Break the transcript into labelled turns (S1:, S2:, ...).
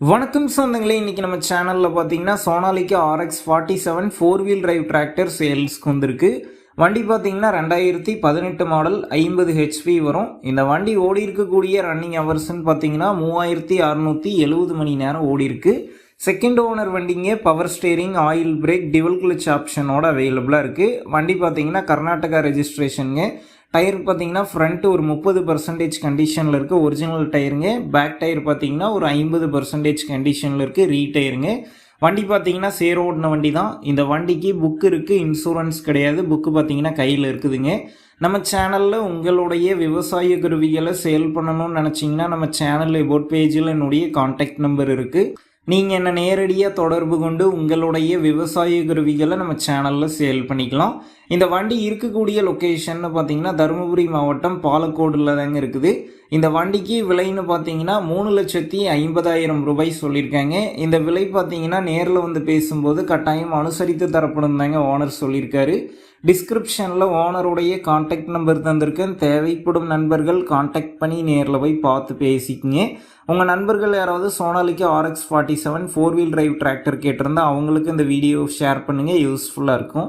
S1: வணக்கம் சொந்தங்களே இன்றைக்கி நம்ம சேனலில் பார்த்தீங்கன்னா Sonalika RX forty seven four wheel drive tractor சேல்ஸ்க்கு வந்திருக்கு. வண்டி பார்த்தீங்கன்னா ரெண்டாயிரத்தி பதினெட்டு மாடல் ஐம்பது ஹெச்பி வரும். இந்த வண்டி ஓடி இருக்கக்கூடிய ரன்னிங் ஹவர்ஸ்ன்னு பார்த்தீங்கன்னா மூவாயிரத்தி அறநூற்றி எழுபது மணி நேரம் ஓடி இருக்கு. செகண்ட் ஓனர் வண்டிங்க power steering oil brake dual clutch ஆப்ஷனோட அவைலபிளாக இருக்குது வண்டி பார்த்தீங்கன்னா கர்நாடகா ரெஜிஸ்ட்ரேஷனுங்க டயர் பார்த்தீங்கன்னா ஃப்ரண்ட்டு ஒரு முப்பது பர்சன்டேஜ் கண்டிஷனில் இருக்குது ஒரிஜினல் டயருங்க. பேக் டயர் பார்த்தீங்கன்னா ஒரு ஐம்பது பர்சன்டேஜ் கண்டிஷனில் இருக்குது ரீ டயருங்க. வண்டி பார்த்தீங்கன்னா சேரோடின வண்டி தான். இந்த வண்டிக்கு புக்கு இருக்குது இன்சூரன்ஸ் கிடையாது. புக்கு பார்த்தீங்கன்னா கையில் இருக்குதுங்க. நம்ம சேனலில் உங்களுடைய விவசாய கருவிகளை சேல் பண்ணணும்னு நினச்சிங்கன்னா நம்ம சேனல் எபோட் பேஜில் என்னுடைய காண்டாக்ட் நம்பர் இருக்குது நீங்கள் என்ன நேரடியாக தொடர்பு கொண்டு உங்களுடைய விவசாய கருவிகளை நம்ம சேனலில் சேல் பண்ணிக்கலாம். இந்த வண்டி இருக்கக்கூடிய லொக்கேஷன்னு பார்த்தீங்கன்னா தருமபுரி மாவட்டம் பாலக்கோடில் தாங்க இருக்குது. இந்த வண்டிக்கு விலைன்னு பார்த்தீங்கன்னா மூணு லட்சத்தி ஐம்பதாயிரம் ரூபாய் சொல்லியிருக்காங்க. இந்த விலை பார்த்தீங்கன்னா நேரில் வந்து பேசும்போது கட்டாயம் அனுசரித்து தரப்படும் தாங்க ஓனர் சொல்லியிருக்காரு. டிஸ்கிரிப்ஷனில் ஓனருடைய காண்டாக்ட் நம்பர் தந்திருக்கேன் தேவைப்படும் நண்பர்கள் காண்டாக்ட் பண்ணி நேரில் போய் பார்த்து பேசிக்கிங்க. உங்கள் நண்பர்கள் யாராவது சோனாலிக்கு RX forty seven four wheel drive tractor கேட்டிருந்தா அவங்களுக்கு இந்த வீடியோ ஷேர் பண்ணுங்கள் யூஸ்ஃபுல்லாக இருக்கும்.